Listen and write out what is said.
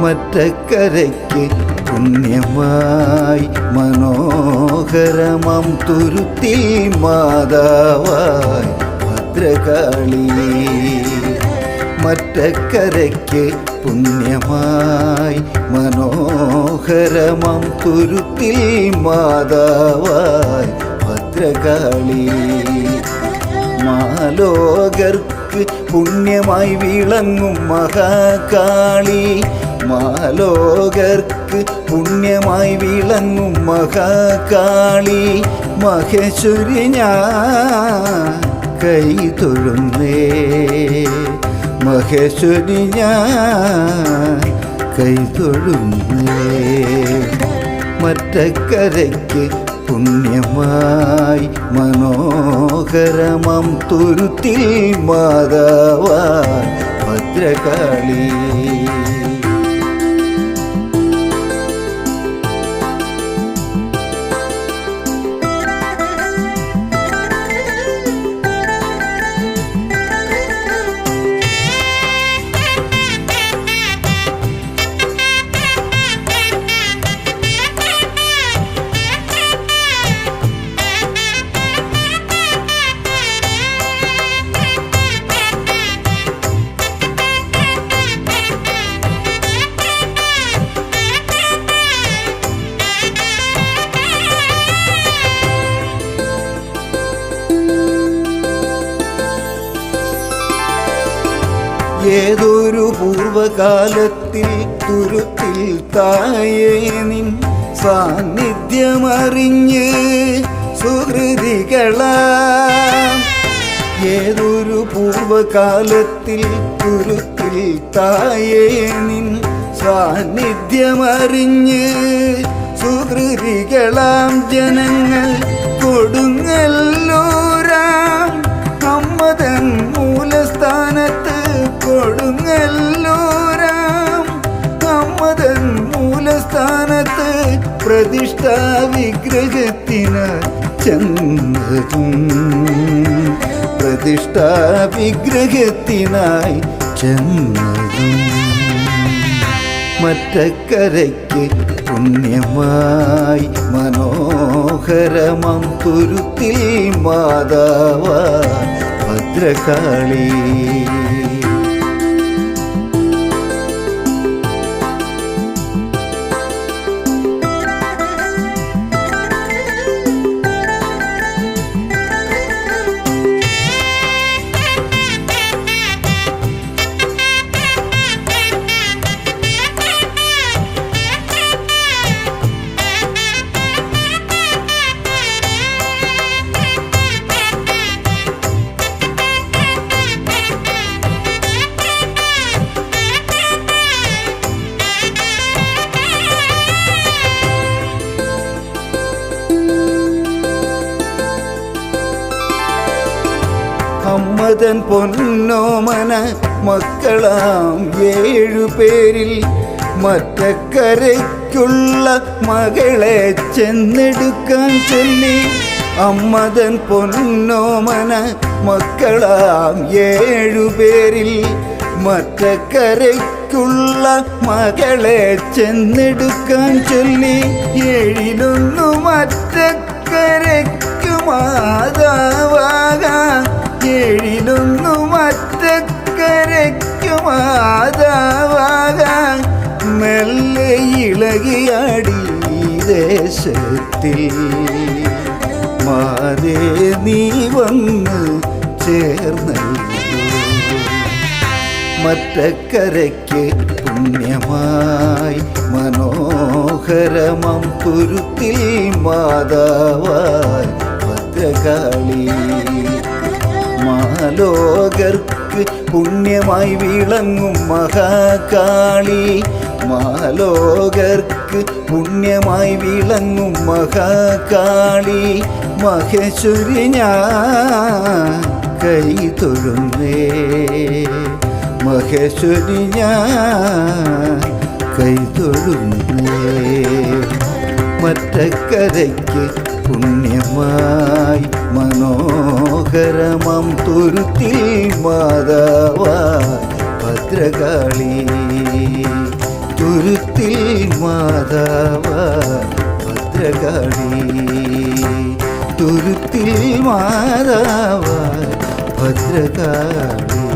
മറ്റക്കരയ്ക്ക് പുണ്യമായി മനോഹരമം തുരുത്തിൽ മാതാവായി ഭദ്രകാളി. മറ്റക്കരയ്ക്ക് പുണ്യമായി മനോഹരമം തുരുത്തിൽ മാതാവായി ഭദ്രകാളി. മാലോകർക്ക് പുണ്യമായി വിളങ്ങും മഹാകാളി. മാലോകർക്ക് പുണ്യമായി വിളങ്ങും മഹാകാളി. മഹേശ്വരി ഞാൻ കൈ തൊഴുന്നേ. മഹേശ്വരി ഞാൻ കൈ തൊഴുന്നേ. മറ്റക്കരയ്ക്ക് പുണ്യമായി മനോഹരമം തുരുത്തിൽ മാതാവ ഭദ്രകാളി. ഏതൊരു പൂർവകാലത്തിൽ തുരുത്തിൽ തായേ നിൻ സാന്നിധ്യമറിഞ്ഞ് സുഹൃതികള. ഏതൊരു പൂർവകാലത്തിൽ തുരുത്തിൽ തായേ നിൻ സാന്നിധ്യമറിഞ്ഞ് സുഹൃതികളാം. ജനങ്ങൾ കൊടുങ്ങല്ലൂരാം. അമ്മതൻ മൂലസ്ഥാനത്ത് കൊടുങ്ങല്ലൂരാം. അമ്മതൻ മൂലസ്ഥാനത്ത് പ്രതിഷ്ഠാ വിഗ്രഹത്തിന് ചെന്നതും. പ്രതിഷ്ഠാ വിഗ്രഹത്തിനായി ചെന്നതും. മറ്റക്കരയ്ക്ക് പുണ്യമായി മനോഹരമം തുരുത്തിൽ മാതാവ ഭദ്രകാളി. അമ്മതൻ പൊന്നോമന മക്കളാം ഏഴു പേരിൽ മറ്റക്കരയ്ക്കുള്ള മകളെ ചെന്നെടുക്കാൻ ചൊല്ലി അമ്മതൻ പൊന്നോമന മക്കളാം ഏഴു പേരിൽ മറ്റക്കരയ്ക്കുള്ള മകളെ ചെന്നെടുക്കാൻ ചൊല്ലി ഏഴിലൊന്നു മറ്റക്കരയ്ക്കു മാതാവാകാം ഏഴിലൊന്നു മറ്റക്കരയ്ക്കു മാതാവാക മെല്ലെ ഇളകിയാടി ദേശത്തിൽ മാതേ നീ വന്ന് ചേർന്നല്ലോ. മറ്റക്കരയ്ക്ക് പുണ്യമായി മനോഹരമം തുരുത്തിൽ മാതാവായി ഭദ്രകാളി. മാലോകർക്ക് പുണ്യമായി വിളങ്ങും മഹാകാളി. മാലോകർക്ക് പുണ്യമായി വിളങ്ങും മഹാകാളി. മഹേശ്വരി ഞാൻ കൈ തൊഴുന്നേ. മഹേശ്വരി ഞാൻ കൈ തൊഴുന്നേ. മറ്റക്കരയ്ക്ക് പുണ്യമായി മനോഹരമം തുരുത്തിൽ മാതാവായി ഭദ്രകാളി. തുരുത്തിൽ മാതാവായി ഭദ്രകാളി. തുരുത്തിൽ മാതാവായി ഭദ്രകാളി.